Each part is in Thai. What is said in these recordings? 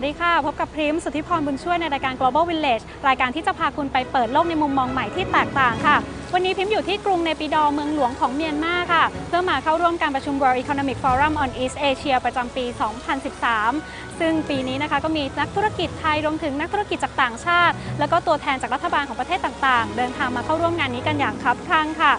สวัสดีค่ะ พบกับพริมสุทธิพรบุญช่วยในรายการ global village รายการที่จะพาคุณไปเปิดโลกในมุมมองใหม่ที่แตกต่างค่ะ วันนี้พิมอยู่ที่กรุงเนปิดอเมืองหลวงของเมียนมาค่ะ เพื่อมาเข้าร่วมการประชุม World Economic Forum on East Asia ประจำปี 2013 ซึ่งปีนี้นะคะก็มีนักธุรกิจไทยรวมถึงนักธุรกิจจากต่างชาติ แล้วก็ตัวแทนจากรัฐบาลของประเทศต่างๆ เดินทางมาเข้าร่วมงานนี้กันอย่างคับคั่งค่ะ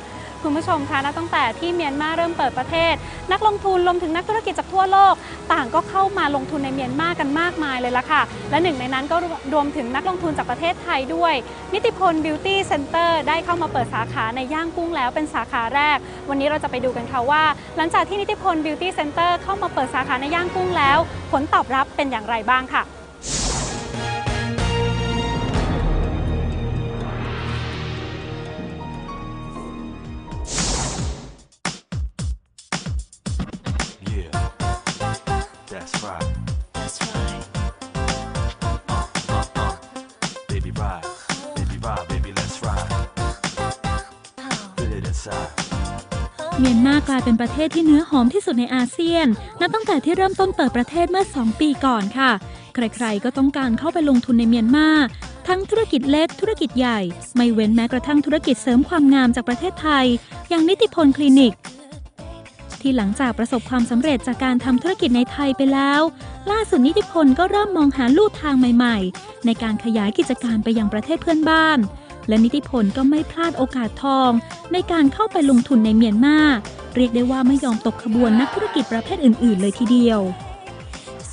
คุณผู้ชมคะนับตั้งแต่ที่เมียนมาเริ่มเปิดประเทศ นักลงทุนรวมถึงนักธุรกิจจากทั่วโลก ต่างก็เข้ามาลงทุนในเมียนมากันมากมายเลยละค่ะ และหนึ่งในนั้นก็รวมถึงนักลงทุนจากประเทศไทยด้วย นิติพลบิวตี้เซ็นเตอร์ได้เข้ามาเปิดสาขาในย่างกุ้งแล้วเป็นสาขาแรก วันนี้เราจะไปดูกันค่ะว่า หลังจากที่นิติพลบิวตี้เซ็นเตอร์เข้ามาเปิดสาขาในย่างกุ้งแล้ว ผลตอบรับเป็นอย่างไรบ้างค่ะ เมียนมากลายเป็นประเทศที่เนื้อหอมที่สุดในอาเซียน นับตั้งแต่ที่เริ่มต้นเปิดประเทศเมื่อ 2 ปีก่อนค่ะ ใครๆ ก็ต้องการเข้าไปลงทุนในเมียนมา ทั้งธุรกิจเล็กธุรกิจใหญ่ ไม่เว้นแม้กระทั่งธุรกิจเสริมความงามจากประเทศไทย อย่างนิติพลคลินิก ที่หลังจากประสบความสำเร็จจากการทำธุรกิจในไทยไปแล้ว ล่าสุดนิติพลก็เริ่มมองหาลู่ทางใหม่ ๆ ในการขยายกิจการไปยังประเทศเพื่อนบ้าน และนิติพลก็ไม่พลาดโอกาสทอง ในการเข้าไปลงทุนในเมียนมาเรียกได้ว่าไม่ยอมตกขบวนนักธุรกิจประเภทอื่น ๆ เลยทีเดียว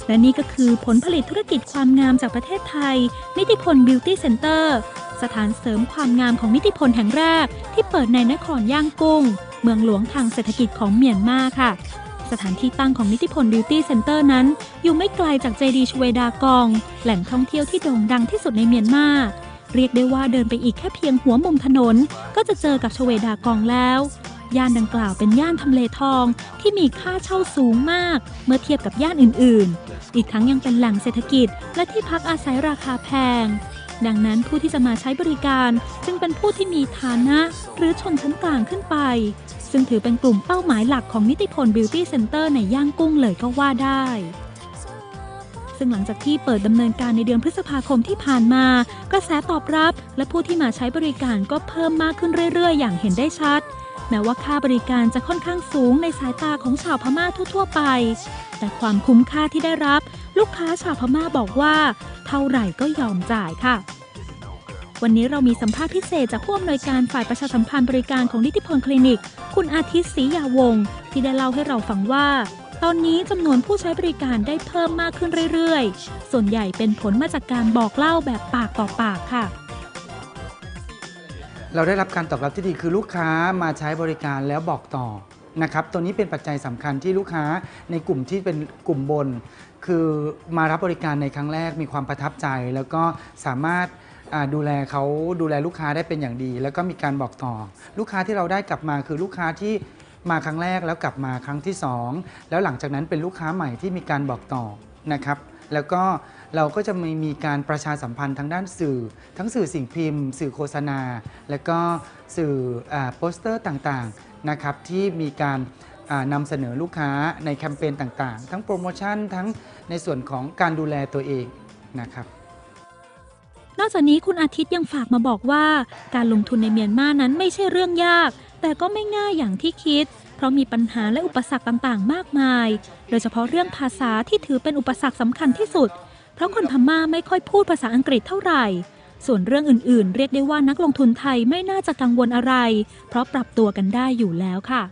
และนี่ก็คือผลผลิตธุรกิจความงามจากประเทศไทย นิติพลบิวตี้เซ็นเตอร์สถานเสริมความงามของนิติพลแห่งแรก ที่เปิดในนครย่างกุ้ง เมืองหลวงทางเศรษฐกิจของเมียนมาค่ะ สถานที่ตั้งของนิติพลบิวตี้เซ็นเตอร์นั้น อยู่ไม่ไกลจากเจดีชเวดากอง แหล่งท่องเที่ยวที่โด่งดังที่สุดในเมียนมา เรียกได้ว่าเดินไปอีกแค่เพียงหัวมุมถนน ก็จะเจอกับชเวดากองแล้ว ย่านดังกล่าวเป็นย่านทำเลทองที่มีค่าเช่าสูงมาก เมื่อเทียบกับย่านอื่นๆ อีกทั้งยังเป็นแหล่งเศรษฐกิจ และที่พักอาศัยราคาแพง ดังนั้นผู้ที่จะมาใช้บริการจึงเป็นผู้ที่มีฐานะหรือชนชั้นกลางขึ้นไป ซึ่งถือเป็นกลุ่มเป้าหมายหลักของนิติพลบิวตี้เซ็นเตอร์ในย่างกุ้งเลยก็ว่าได้ ซึ่งหลังจากที่เปิดดำเนินการในเดือนพฤษภาคมที่ผ่านมา กระแสตอบรับ และผู้ที่มาใช้บริการก็เพิ่มมากขึ้นเรื่อยๆ อย่างเห็นได้ชัด แม้ว่าค่าบริการจะค่อนข้างสูงในสายตาของชาวพม่าทั่วๆ ไป แต่ความคุ้มค่าที่ได้รับ ลูกค้าชาวพม่าบอกว่า เท่าไหร่ก็ยอมจ่ายค่ะวันนี้เรามีสัมภาษณ์พิเศษจากผู้อำนวยการฝ่ายประชาสัมพันธ์บริการของนิติพลคลินิก คุณอาทิตย์ศรียาวงศ์ที่ได้เล่าให้เราฟังว่า ตอนนี้จำนวนผู้ใช้บริการได้เพิ่มมากขึ้นเรื่อยๆ ส่วนใหญ่เป็นผลมาจากการบอกเล่าแบบปากต่อปากค่ะ เราได้รับการตอบรับที่ดีคือลูกค้ามาใช้บริการแล้วบอกต่อนะครับ ตัวนี้เป็นปัจจัยสำคัญที่ลูกค้าในกลุ่มที่เป็นกลุ่มบน คือมารับบริการในครั้งแรกมีความประทับใจ แล้วก็สามารถดูแลเขาดูแลลูกค้าได้เป็นอย่างดี แล้วก็มีการบอกต่อ ลูกค้าที่เราได้กลับมาคือลูกค้าที่ มาครั้งแรกแล้วกลับมาครั้งที่สองแล้วหลังจากนั้นเป็นลูกค้าใหม่ที่มีการบอกต่อนะครับแล้วก็เราก็จะมีมีการประชาสัมพันธ์ทางด้านสื่อ ทั้งสื่อสิ่งพิมพ์ สื่อโฆษณา และก็สื่ออโปสเตอร์ต่างๆนะครับที่มีการนำเสนอลูกค้าในแคมเปญต่างๆ ทั้งโปรโมชั่นทั้งในส่วนของการดูแลตัวเองนะครับนอกจากนี้คุณอาทิตย์ยังฝากมาบอกว่า การลงทุนในเมียนมานั้นไม่ใช่เรื่องยาก แต่ก็ไม่ง่ายอย่างที่คิด เพราะมีปัญหาและอุปสรรคต่างๆ มากมาย โดยเฉพาะเรื่องภาษาที่ถือเป็นอุปสรรคสำคัญที่สุด เพราะคนพม่าไม่ค่อยพูดภาษาอังกฤษเท่าไหร่ ส่วนเรื่องอื่นๆ เรียกได้ว่านักลงทุนไทยไม่น่าจะกังวลอะไร เพราะปรับตัวกันได้อยู่แล้วค่ะ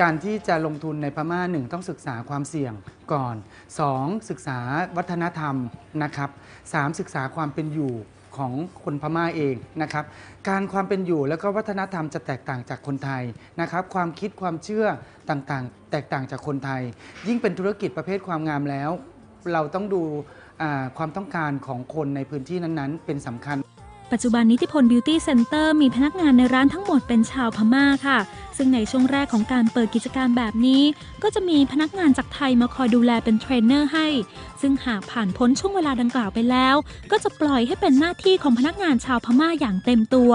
การที่จะลงทุนในพม่าหนึ่งต้องศึกษาความเสี่ยงก่อน 2. ศึกษาวัฒนธรรมนะครับ 3. ศึกษาความเป็นอยู่ ของคนพม่าเองนะครับ การความเป็นอยู่แล้วก็วัฒนธรรมจะแตกต่างจากคนไทยนะครับ ความคิดความเชื่อต่างๆ แตกต่างจากคนไทย ยิ่งเป็นธุรกิจประเภทความงามแล้ว เราต้องดูความต้องการของคนในพื้นที่นั้นๆ เป็นสำคัญ ปัจจุบันนิติพลบิวตี้เซ็นเตอร์มีพนักงานในร้านทั้งหมดเป็นชาวพม่าค่ะ ซึ่งในช่วงแรกของการเปิดกิจการแบบนี้ ก็จะมีพนักงานจากไทยมาคอยดูแลเป็นเทรนเนอร์ให้ ซึ่งหากผ่านพ้นช่วงเวลาดังกล่าวไปแล้ว ก็จะปล่อยให้เป็นหน้าที่ของพนักงานชาวพม่าอย่างเต็มตัว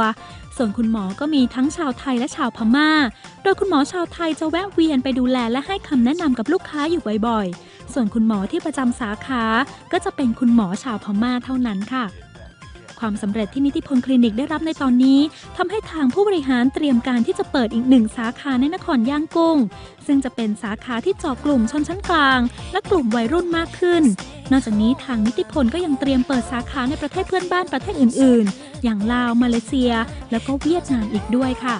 ส่วนคุณหมอก็มีทั้งชาวไทยและชาวพม่า โดยคุณหมอชาวไทยจะแวะเวียนไปดูแลและให้คำแนะนำกับลูกค้าอยู่บ่อยๆ ส่วนคุณหมอที่ประจำสาขา ก็จะเป็นคุณหมอชาวพม่าเท่านั้นค่ะ ความสำเร็จที่นิติพลคลินิกได้รับในตอนนี้ทำให้ทางผู้บริหารเตรียมการที่จะเปิดอีกหนึ่งสาขาในนครย่างกุ้ง ซึ่งจะเป็นสาขาที่เจาะกลุ่มชนชั้นกลาง และกลุ่มวัยรุ่นมากขึ้น นอกจากนี้ทางนิติพลก็ยังเตรียมเปิดสาขาในประเทศเพื่อนบ้านประเทศอื่น ๆ อย่างลาว มาเลเซีย แล้วก็เวียดนามอีกด้วยค่ะ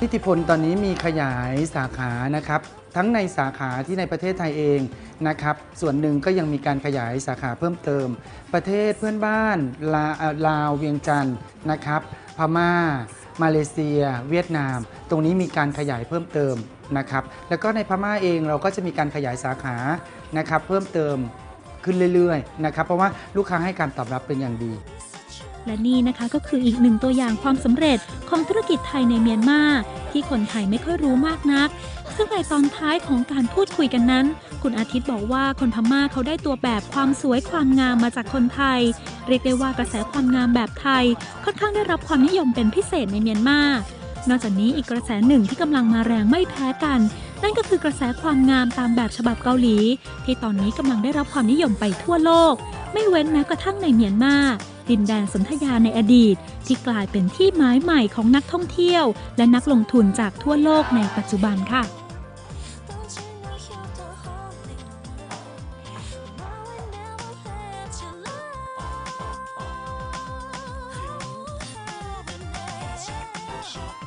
นิติพลตอนนี้มีขยายสาขานะครับ ทั้งในสาขาที่ในประเทศไทยเองนะครับส่วนหนึ่งก็ยังมีการขยายสาขาเพิ่มเติม ประเทศเพื่อนบ้านลาลาวเวียงจันทร์นะครับพม่า มาเลเซีย เวียดนาม ตรงนี้มีการขยายเพิ่มเติมนะครับแล้วก็ในพม่าเองเราก็จะมีการขยายสาขานะครับเพิ่มเติมขึ้นเรื่อยๆนะครับเพราะว่าลูกค้าให้การตอบรับเป็นอย่างดีและนี่นะคะก็คืออีกหนึ่งตัวอย่างความสำเร็จของธุรกิจไทยในเมียนมาที่คนไทยไม่ค่อยรู้มากนัก ซึ่งในตอนท้ายของการพูดคุยกันนั้น คุณอาทิตย์บอกว่าคนพม่าเขาได้ตัวแบบความสวยความงามมาจากคนไทย เรียกได้ว่ากระแสความงามแบบไทย ค่อนข้างได้รับความนิยมเป็นพิเศษในเมียนมานอกจากนี้อีกกระแสหนึ่งที่กำลังมาแรงไม่แพ้กัน นั่นก็คือกระแสความงามตามแบบฉบับเกาหลี ที่ตอนนี้กำลังได้รับความนิยมไปทั่วโลก ไม่เว้นแม้กระทั่งในเมียนมาดินแดนสนธยาในอดีต ที่กลายเป็นที่หมายใหม่ของนักท่องเที่ยว และนักลงทุนจากทั่วโลกในปัจจุบันค่ะ มูลนิ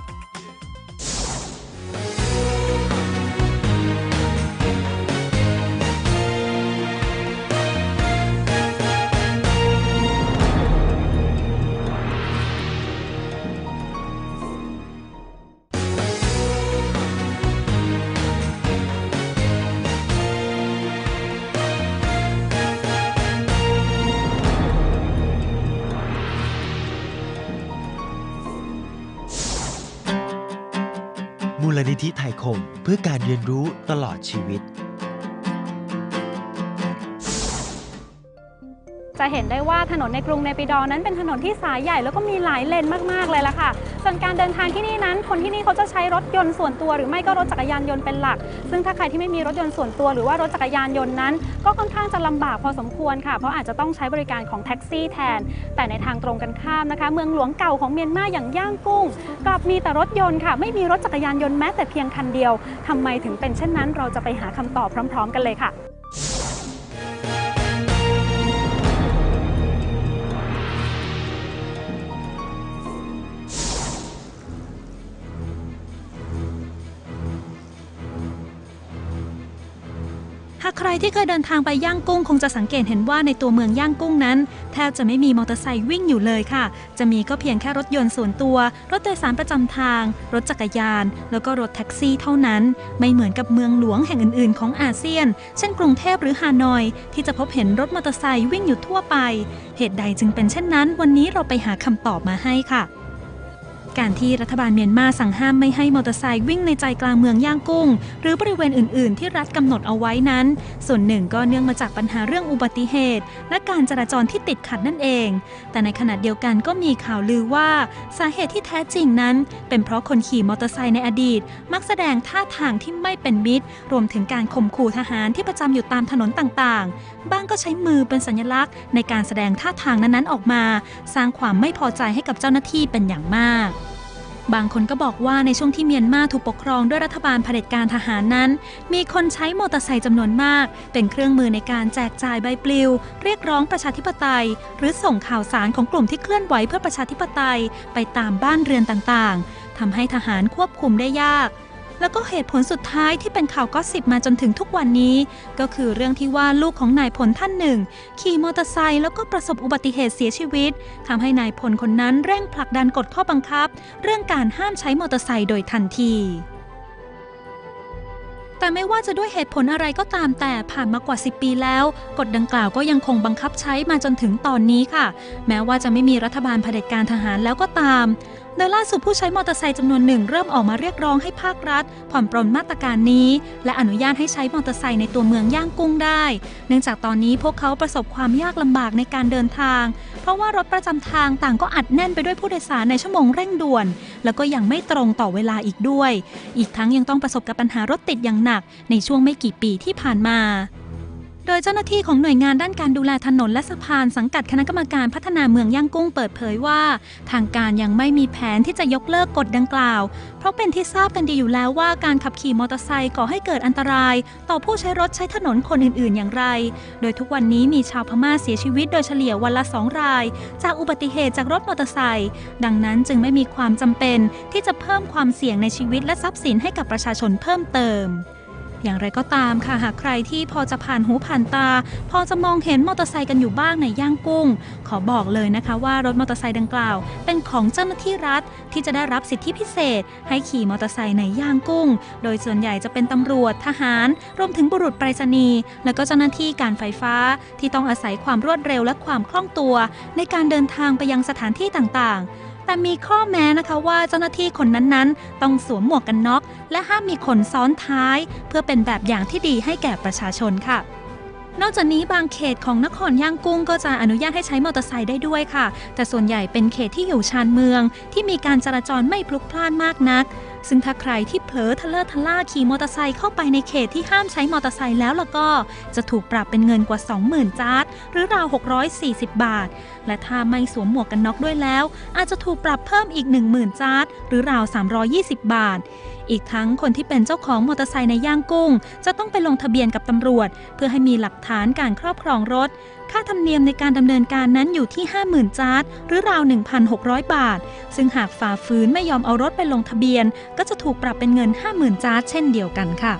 ธิไทยคม เพื่อการเรียนรู้ตลอดชีวิต จะเห็นได้ว่าถนนในกรุงเนปิดอนั้นเป็นถนนที่สายใหญ่แล้วก็มีหลายเลนมาก ๆ เลยล่ะค่ะ ส่วนการเดินทางที่นี่นั้น คนที่นี่เขาจะใช้รถยนต์ส่วนตัว หรือไม่ก็รถจักรยานยนต์เป็นหลัก ซึ่งถ้าใครที่ไม่มีรถยนต์ส่วนตัว หรือว่ารถจักรยานยนต์นั้น ก็ค่อนข้างจะลำบากพอสมควรค่ะ เพราะอาจจะต้องใช้บริการของแท็กซี่แทน แต่ในทางตรงกันข้ามนะคะ เมืองหลวงเก่าของเมียนมาอย่างย่างกุ้ง กลับมีแต่รถยนต์ค่ะ ไม่มีรถจักรยานยนต์แม้แต่เพียงคันเดียวทำไมถึงเป็นเช่นนั้น เราจะไปหาคำตอบพร้อม ๆ กันเลยค่ะ หากใครที่เคยเดินทางไปย่างกุ้งคงจะสังเกตเห็นว่าในตัวเมืองย่างกุ้งนั้น แทบจะไม่มีมอเตอร์ไซค์วิ่งอยู่เลยค่ะ จะมีก็เพียงแค่รถยนต์ส่วนตัว รถโดยสารประจำทาง รถจักรยาน แล้วก็รถแท็กซี่เท่านั้น ไม่เหมือนกับเมืองหลวงแห่งอื่นๆ ของอาเซียน เช่นกรุงเทพหรือฮานอย ที่จะพบเห็นรถมอเตอร์ไซค์วิ่งอยู่ทั่วไป เหตุใดจึงเป็นเช่นนั้น วันนี้เราไปหาคำตอบมาให้ค่ะ การที่รัฐบาลเมียนมาสั่งห้ามไม่ให้มอเตอร์ไซค์วิ่งในใจกลางเมืองย่างกุ้ง หรือบริเวณอื่น ๆ ที่รัฐกำหนดเอาไว้นั้น ส่วนหนึ่งก็เนื่องมาจากปัญหาเรื่องอุบัติเหตุ และการจราจรที่ติดขัดนั่นเอง แต่ในขณะเดียวกันก็มีข่าวลือว่าสาเหตุที่แท้จริงนั้น เป็นเพราะคนขี่มอเตอร์ไซค์ในอดีต มักแสดงท่าทางที่ไม่เป็นมิตร รวมถึงการข่มขู่ทหารที่ประจำอยู่ตามถนนต่าง ๆ บ้างก็ใช้มือเป็นสัญลักษณ์ ในการแสดงท่าทางนั้น ๆ ออกมา สร้างความไม่พอใจให้กับเจ้าหน้าที่เป็นอย่างมาก บางคนก็บอกว่าในช่วงที่เมียนมาถูกปกครองด้วยรัฐบาลเผด็จการทหารนั้น มีคนใช้มอเตอร์ไซค์จำนวนมาก เป็นเครื่องมือในการแจกจ่ายใบปลิว เรียกร้องประชาธิปไตย หรือส่งข่าวสารของกลุ่มที่เคลื่อนไหวเพื่อประชาธิปไตย ไปตามบ้านเรือนต่างๆทำให้ทหารควบคุมได้ยาก แล้วก็เหตุผลสุดท้ายที่เป็นข่าวก็สิบมาจนถึงทุกวันนี้ ก็คือเรื่องที่ว่าลูกของนายพลท่านหนึ่ง ขี่มอเตอร์ไซค์แล้วก็ประสบอุบัติเหตุเสียชีวิตทำให้นายพลคนนั้นเร่งผลักดันกฎข้อบังคับ เรื่องการห้ามใช้มอเตอร์ไซค์โดยทันทีแต่ไม่ว่าจะด้วยเหตุผลอะไรก็ตามแต่ผ่านมากว่า 10 ปีแล้ว กฎดังกล่าวก็ยังคงบังคับใช้มาจนถึงตอนนี้ค่ะ แม้ว่าจะไม่มีรัฐบาลเผด็จการทหารแล้วก็ตาม โดยล่าสุดผู้ใช้มอเตอร์ไซค์จำนวนหนึ่งเริ่มออกมาเรียกร้องให้ภาครัฐ ผ่อนปรนมาตรการนี้ และอนุญาตให้ใช้มอเตอร์ไซค์ในตัวเมืองย่างกุ้งได้ เนื่องจากตอนนี้พวกเขาประสบความยากลำบากในการเดินทาง เพราะว่ารถประจำทางต่างก็อัดแน่นไปด้วยผู้โดยสารในชั่วโมงเร่งด่วน แล้วก็ยังไม่ตรงต่อเวลาอีกด้วย อีกทั้งยังต้องประสบกับปัญหารถติดอย่างหนักในช่วงไม่กี่ปีที่ผ่านมา โดยเจ้าหน้าที่ของหน่วยงานด้านการดูแลถนนและสะพานสังกัดคณะกรรมการพัฒนาเมืองย่างกุ้งเปิดเผยว่า ทางการยังไม่มีแผนที่จะยกเลิกกฎดังกล่าว เพราะเป็นที่ทราบกันดีอยู่แล้วว่าการขับขี่มอเตอร์ไซค์ก่อให้เกิดอันตราย ต่อผู้ใช้รถใช้ถนนคนอื่นๆ อย่างไร โดยทุกวันนี้มีชาวพม่าเสียชีวิตโดยเฉลี่ยวันละสองราย จากอุบัติเหตุจากรถมอเตอร์ไซค์ดังนั้นจึงไม่มีความจำเป็นที่จะเพิ่มความเสี่ยงในชีวิตและทรัพย์สินให้กับประชาชนเพิ่มเติม อย่างไรก็ตามค่ะหากใครที่พอจะผ่านหูผ่านตา พอจะมองเห็นมอเตอร์ไซค์กันอยู่บ้างในย่างกุ้ง ขอบอกเลยนะคะว่ารถมอเตอร์ไซค์ดังกล่าว เป็นของเจ้าหน้าที่รัฐที่จะได้รับสิทธิพิเศษ ให้ขี่มอเตอร์ไซค์ในย่างกุ้ง โดยส่วนใหญ่จะเป็นตำรวจทหาร รวมถึงบุรุษไปรษณีย์และก็เจ้าหน้าที่การไฟฟ้า ที่ต้องอาศัยความรวดเร็วและความคล่องตัว ในการเดินทางไปยังสถานที่ต่างๆ แต่มีข้อแม้นะคะว่าเจ้าหน้าที่คนนั้นๆ ต้องสวมหมวกกันน็อก และห้ามมีคนซ้อนท้าย เพื่อเป็นแบบอย่างที่ดีให้แก่ประชาชนค่ะนอกจากนี้บางเขตของนครย่างกุ้งก็จะอนุญาตให้ใช้มอเตอร์ไซค์ได้ด้วยค่ะ แต่ส่วนใหญ่เป็นเขตที่อยู่ชานเมือง ที่มีการจราจรไม่พลุกพล่านมากนักซึ่งถ้าใครที่เผลอทะเลาะทะล่าขี่มอเตอร์ไซค์เข้าไปในเขตที่ห้ามใช้มอเตอร์ไซค์แล้วล่ะก็ จะถูกปรับเป็นเงินกว่า 20,000จาร์ดหรือราว 640 บาท และถ้าไม่สวมหมวกกันน็อกด้วยแล้ว อาจจะถูกปรับเพิ่มอีก 10,000จาร์ดหรือราว 320 บาท อีกทั้งคนที่เป็นเจ้าของมอเตอร์ไซค์ในย่างกุ้ง จะต้องไปลงทะเบียนกับตำรวจ เพื่อให้มีหลักฐานการครอบครองรถ ค่าธรรมเนียมในการดำเนินการนั้นอยู่ที่ 50,000 จาร์ดหรือราว 1,600 บาท ซึ่งหากฝ่าฝืนไม่ยอมเอารถไปลงทะเบียน ก็จะถูกปรับเป็นเงิน 50,000 จาร์ดเช่นเดียวกันค่ะ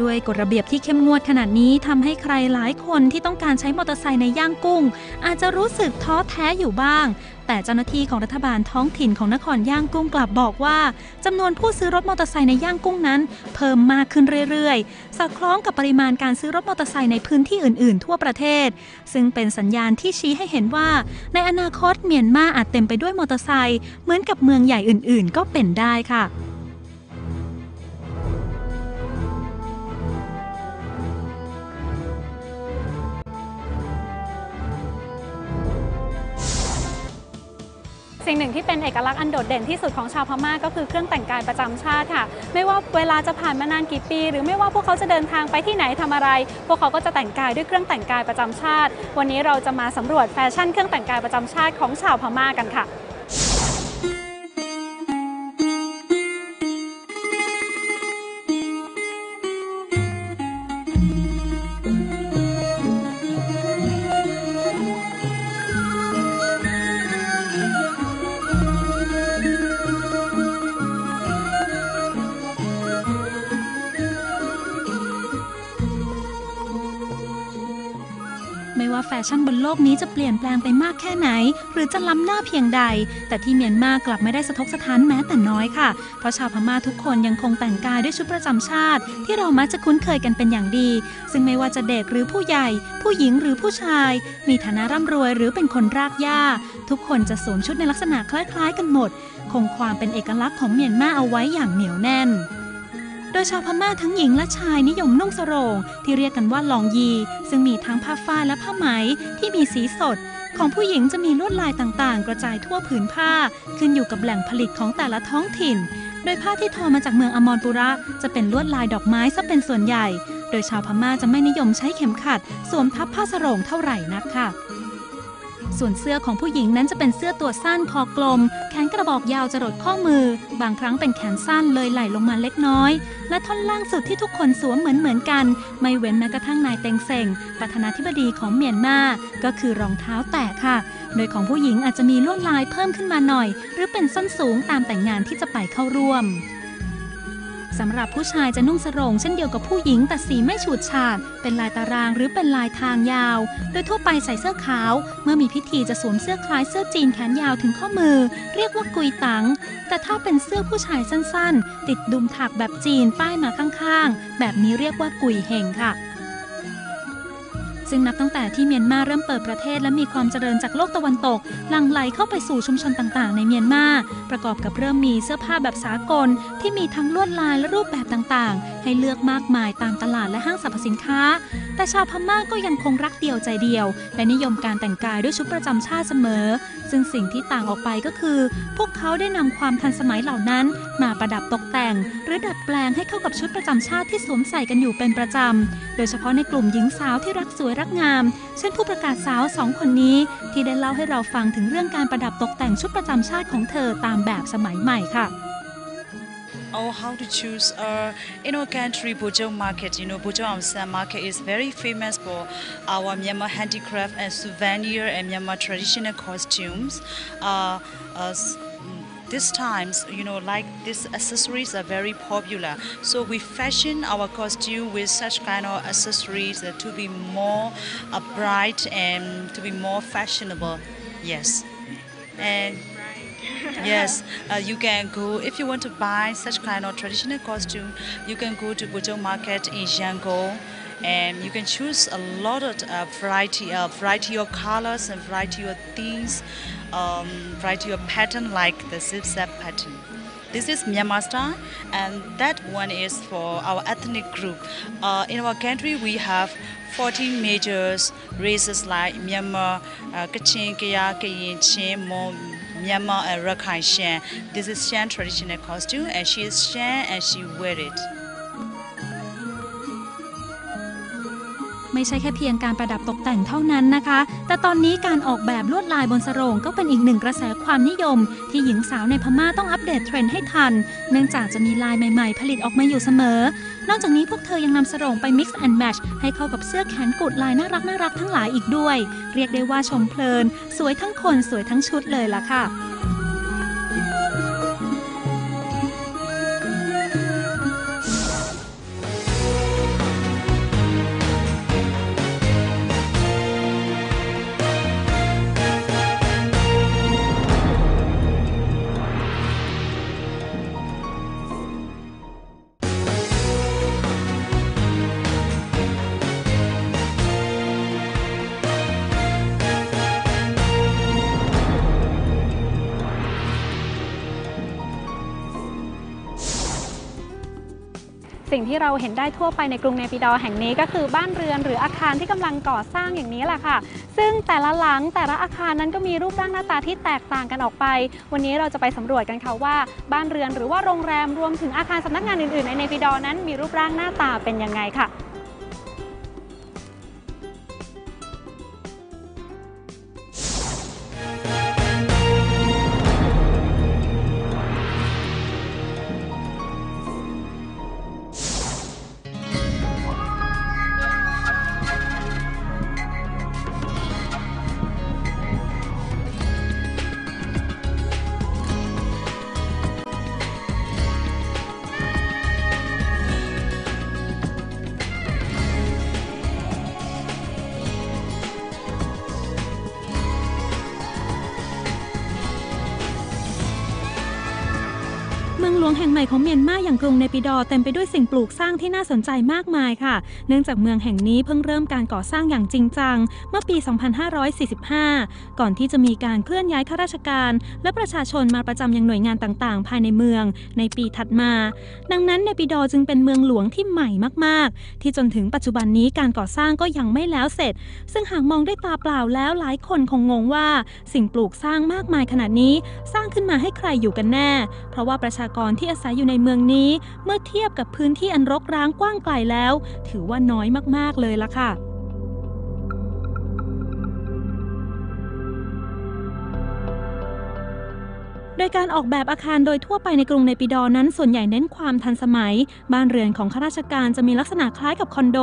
ด้วยกฎระเบียบที่เข้มงวดขนาดนี้ทำให้ใครหลายคนที่ต้องการใช้มอเตอร์ไซค์ในย่างกุ้ง อาจจะรู้สึกท้อแท้อยู่บ้าง แต่เจ้าหน้าที่ของรัฐบาลท้องถิ่นของนครย่างกุ้งกลับบอกว่าจำนวนผู้ซื้อรถมอเตอร์ไซค์ในย่างกุ้งนั้น เพิ่มมากขึ้นเรื่อยๆ สอดคล้องกับปริมาณการซื้อรถมอเตอร์ไซค์ในพื้นที่อื่นๆ ทั่วประเทศ ซึ่งเป็นสัญญาณที่ชี้ให้เห็นว่า ในอนาคตเมียนมาอาจเต็มไปด้วยมอเตอร์ไซค์เหมือนกับเมืองใหญ่อื่นๆ ก็เป็นได้ค่ะ สิ่งหนึ่งที่เป็นเอกลักษณ์อันโดดเด่นที่สุดของชาวพม่าก็คือเครื่องแต่งกายประจำชาติค่ะ ไม่ว่าเวลาจะผ่านมานานกี่ปี หรือไม่ว่าพวกเขาจะเดินทางไปที่ไหนทำอะไร พวกเขาก็จะแต่งกายด้วยเครื่องแต่งกายประจำชาติ วันนี้เราจะมาสำรวจแฟชั่นเครื่องแต่งกายประจำชาติของชาวพม่ากันค่ะ ชั่นบนโลกนี้จะเปลี่ยนแปลงไปมากแค่ไหน หรือจะล้ำหน้าเพียงใด แต่ที่เมียนมากลับไม่ได้สะทกสะท้านแม้แต่น้อยค่ะ เพราะชาวพม่าทุกคนยังคงแต่งกายด้วยชุดประจำชาติ ที่เรามักจะคุ้นเคยกันเป็นอย่างดี ซึ่งไม่ว่าจะเด็กหรือผู้ใหญ่ ผู้หญิงหรือผู้ชาย มีฐานะร่ำรวยหรือเป็นคนรากหญ้า ทุกคนจะสวมชุดในลักษณะคล้าย ๆ กันหมด คงความเป็นเอกลักษณ์ของเมียนมาเอาไว้อย่างเหนียวแน่น โดยชาวพม่าทั้งหญิงและชายนิยมนุ่งสโรงที่เรียกกันว่าลองยี ซึ่งมีทั้งผ้าฝ้ายและผ้าไหมที่มีสีสด ของผู้หญิงจะมีลวดลายต่างๆ กระจายทั่วผืนผ้า ขึ้นอยู่กับแหล่งผลิตของแต่ละท้องถิ่น โดยผ้าที่ทอมาจากเมืองอมรปุระจะเป็นลวดลายดอกไม้ซะเป็นส่วนใหญ่ โดยชาวพม่าจะไม่นิยมใช้เข็มขัด สวมทับผ้าสโรงเท่าไหร่นักค่ะ ส่วนเสื้อของผู้หญิงนั้นจะเป็นเสื้อตัวสั้นคอกลม แขนกระบอกยาวจรดข้อมือ บางครั้งเป็นแขนสั้นเลยไหลลงมาเล็กน้อย และท่อนล่างสุดที่ทุกคนสวมเหมือนเหมือนๆกัน ไม่เว้นแม้กระทั่งนายเต็งเซ็งประธานาธิบดีของเมียนมา ก็คือรองเท้าแตะค่ะ โดยของผู้หญิงอาจจะมีลวดลายเพิ่มขึ้นมาหน่อย หรือเป็นส้นสูงตามแต่งงานที่จะไปเข้าร่วม สำหรับผู้ชายจะนุ่งสรงเช่นเดียวกับผู้หญิงแต่สีไม่ฉูดฉาด เป็นลายตารางหรือเป็นลายทางยาว โดยทั่วไปใส่เสื้อขาว เมื่อมีพิธีจะสวมเสื้อคล้ายเสื้อจีนแขนยาวถึงข้อมือ เรียกว่ากุยตัง แต่ถ้าเป็นเสื้อผู้ชายสั้นๆ ติดดุมถักแบบจีนป้ายมาข้างๆ แบบนี้เรียกว่ากุยเฮงค่ะ ซึ่งนับตั้งแต่ที่เมียนมาเริ่มเปิดประเทศ และมีความเจริญจากโลกตะวันตกหลั่งไหลเข้าไปสู่ชุมชนต่างๆ ในเมียนมา ประกอบกับเริ่มมีเสื้อผ้าแบบสากล ที่มีทั้งลวดลายและรูปแบบต่างๆ ให้เลือกมากมายตามตลาดและห้างสรรพสินค้า แต่ชาวพม่าก็ยังคงรักเดียวใจเดียว และนิยมการแต่งกายด้วยชุดประจำชาติเสมอ ซึ่งสิ่งที่ต่างออกไปก็คือ พวกเขาได้นำความทันสมัยเหล่านั้น มาประดับตกแต่ง หรือดัดแปลงให้เข้ากับชุดประจำชาติที่สวมใส่กันอยู่เป็นประจำ โดยเฉพาะในกลุ่มหญิงสาวที่รักสวยรักงาม เช่นผู้ประกาศสาวสองคนนี้ ที่ได้เล่าให้เราฟังถึงเรื่องการประดับตกแต่งชุดประจำชาติของเธอตามแบบสมัยใหม่ค่ะ Oh, how to choose uh, in our country Bojo market. You know, Bojo Amsan market is very famous for our Myanmar handicraft and souvenir and Myanmar traditional costumes. Uh, uh, these times, you know, like these accessories are very popular. So we fashion our costume with such kind of accessories to be more uh, bright and to be more fashionable. Yes. And yes, uh, you can go if you want to buy such kind of traditional costume. You can go to Bujong Market in Yangon, and you can choose a lot of uh, variety, uh, variety of colors and variety of themes, um, variety of pattern like the zigzag pattern. This is Myanmar style, and that one is for our ethnic group. Uh, in our country, we have 14 major races like Myanmar, uh, Kachin, Kaya, Kayin, Chin, Mon, Myanmar, and Rakhine Shan. This is Shan traditional costume, and she is Shan, and she wear it. ไม่ใช่แค่เพียงการประดับตกแต่งเท่านั้นนะคะ แต่ตอนนี้การออกแบบลวดลายบนสรงก็เป็นอีกหนึ่งกระแสความนิยม ที่หญิงสาวในพม่าต้องอัปเดตเทรนด์ให้ทัน เนื่องจากจะมีลายใหม่ๆ ผลิตออกมาอยู่เสมอ นอกจากนี้พวกเธอยังนำสรงไป mix and match ให้เข้ากับเสื้อแขนกุดลายน่ารักน่ารักๆทั้งหลายอีกด้วย เรียกได้ว่าชมเพลิน สวยทั้งคนสวยทั้งชุดเลยล่ะค่ะ สิ่งที่เราเห็นได้ทั่วไปในกรุงเนปิดอร์แห่งนี้ก็คือบ้านเรือนหรืออาคารที่กำลังก่อสร้างอย่างนี้แหละค่ะ ซึ่งแต่ละหลังแต่ละอาคารนั้นก็มีรูปร่างหน้าตาที่แตกต่างกันออกไป วันนี้เราจะไปสำรวจกันค่ะว่า บ้านเรือนหรือว่าโรงแรมรวมถึงอาคารสำนักงานอื่นๆ ในเนปิดอร์นั้นมีรูปร่างหน้าตาเป็นยังไงค่ะ แห่งใหม่ของเมียนมาอย่างกรุงเนปิดอเต็มไปด้วยสิ่งปลูกสร้างที่น่าสนใจมากมายค่ะ เนื่องจากเมืองแห่งนี้เพิ่งเริ่มการก่อสร้างอย่างจริงจัง เมื่อปี 2545 ก่อนที่จะมีการเคลื่อนย้ายข้าราชการ และประชาชนมาประจำยังหน่วยงานต่างๆ ภายในเมือง ในปีถัดมา ดังนั้นเนปิดอจึงเป็นเมืองหลวงที่ใหม่มากๆ ที่จนถึงปัจจุบันนี้การก่อสร้างก็ยังไม่แล้วเสร็จ ซึ่งหากมองด้วยตาเปล่าแล้วหลายคนคงงงว่า สิ่งปลูกสร้างมากมายขนาดนี้ สร้างขึ้นมาให้ใครอยู่กันแน่ เพราะว่าประชากรที่อาศัยอยู่ในเมืองนี้ เมื่อเทียบกับพื้นที่อันรกร้างกว้างไกลแล้ว ถือว่าน้อยมากๆเลยละค่ะ ดยการออกแบบอาคารโดยทั่วไปในกรุงเนปิดอนั้น ส่วนใหญ่เน้นความทันสมัย บ้านเรือนของข้าราชการจะมีลักษณะคล้ายกับคอนโด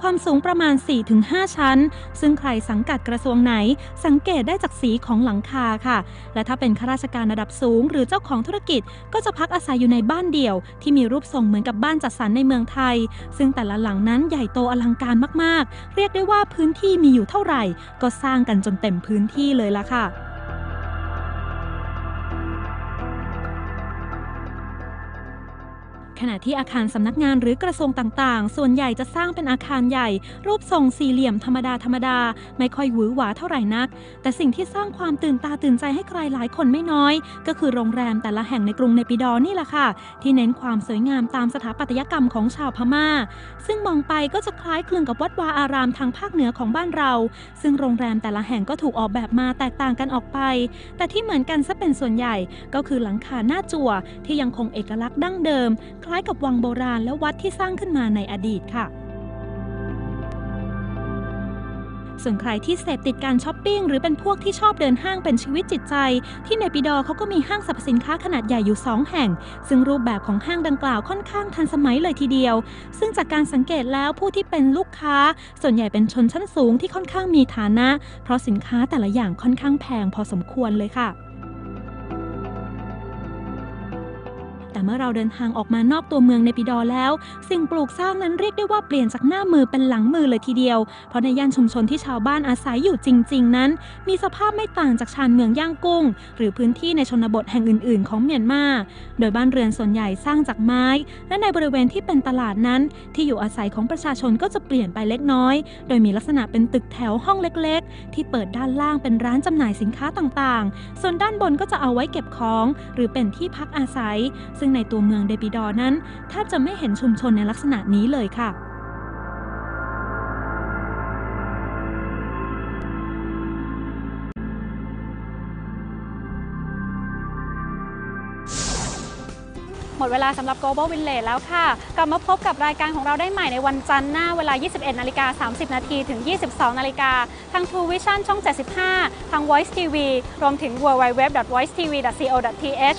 ความสูงประมาณ 4-5 ชั้น ซึ่งใครสังกัดกระทรวงไหน สังเกตได้จากสีของหลังคาค่ะ และถ้าเป็นข้าราชการระดับสูง หรือเจ้าของธุรกิจ ก็จะพักอาศัยอยู่ในบ้านเดี่ยว ที่มีรูปทรงเหมือนกับบ้านจัดสรรในเมืองไทย ซึ่งแต่ละหลังนั้นใหญ่โตอลังการมากๆ เรียกได้ว่าพื้นที่มีอยู่เท่าไหร่ ก็สร้างกันจนเต็มพื้นที่เลยละค่ะ ขณะที่อาคารสำนักงานหรือกระทรวงต่างๆ ส่วนใหญ่จะสร้างเป็นอาคารใหญ่ รูปทรงสี่เหลี่ยมธรรมดาธรรมดา ไม่ค่อยหวือหวาเท่าไหร่นัก แต่สิ่งที่สร้างความตื่นตาตื่นใจให้ใครหลายคนไม่น้อย ก็คือโรงแรมแต่ละแห่งในกรุงเนปิดอนี่แหละค่ะ ที่เน้นความสวยงามตามสถาปัตยกรรมของชาวพม่า ซึ่งมองไปก็จะคล้ายคลึงกับวัดวาอารามทางภาคเหนือของบ้านเรา ซึ่งโรงแรมแต่ละแห่งก็ถูกออกแบบมาแตกต่างกันออกไป แต่ที่เหมือนกันซะเป็นส่วนใหญ่ก็คือหลังคาหน้าจั่วที่ยังคงเอกลักษณ์ดั้งเดิมคล้ายกับวังโบราณและวัดที่สร้างขึ้นมาในอดีตค่ะ ส่วนใครที่เสพติดการช้อปปิ้งหรือเป็นพวกที่ชอบเดินห้างเป็นชีวิตจิตใจ ที่ในปิดอเขาก็มีห้างสรรพสินค้าขนาดใหญ่อยู่ 2 แห่ง ซึ่งรูปแบบของห้างดังกล่าวค่อนข้างทันสมัยเลยทีเดียว ซึ่งจากการสังเกตแล้วผู้ที่เป็นลูกค้า ส่วนใหญ่เป็นชนชั้นสูงที่ค่อนข้างมีฐานะ เพราะสินค้าแต่ละอย่างค่อนข้างแพงพอสมควรเลยค่ะ แต่เมื่อเราเดินทางออกมานอกตัวเมืองในปิดอแล้ว สิ่งปลูกสร้างนั้นเรียกได้ว่าเปลี่ยนจากหน้ามือเป็นหลังมือเลยทีเดียว เพราะในย่านชุมชนที่ชาวบ้านอาศัยอยู่จริง ๆ นั้น มีสภาพไม่ต่างจากชานเมืองย่างกุ้ง หรือพื้นที่ในชนบทแห่งอื่น ๆ ของเมียนมา โดยบ้านเรือนส่วนใหญ่สร้างจากไม้ และในบริเวณที่เป็นตลาดนั้น ที่อยู่อาศัยของประชาชนก็จะเปลี่ยนไปเล็กน้อย โดยมีลักษณะเป็นตึกแถวห้องเล็ก ๆ ที่เปิดด้านล่างเป็นร้านจำหน่ายสินค้าต่าง ๆ ส่วนด้านบนก็จะเอาไว้เก็บของ หรือเป็นที่พักอาศัย ซึ่งในตัวเมืองเดปิดอนั้นแทบจะไม่เห็นชุมชนในลักษณะนี้เลยค่ะหมดเวลาสำหรับ Global Village แล้วค่ะ กลับมาพบกับรายการของเราได้ใหม่ในวันจันทร์หน้าเวลา 21นาฬิกา30 นาทีถึง 22 นาฬิกาทาง True Vision ช่อง 75 ทาง Voice TV รวมถึง www.voicetv.co.th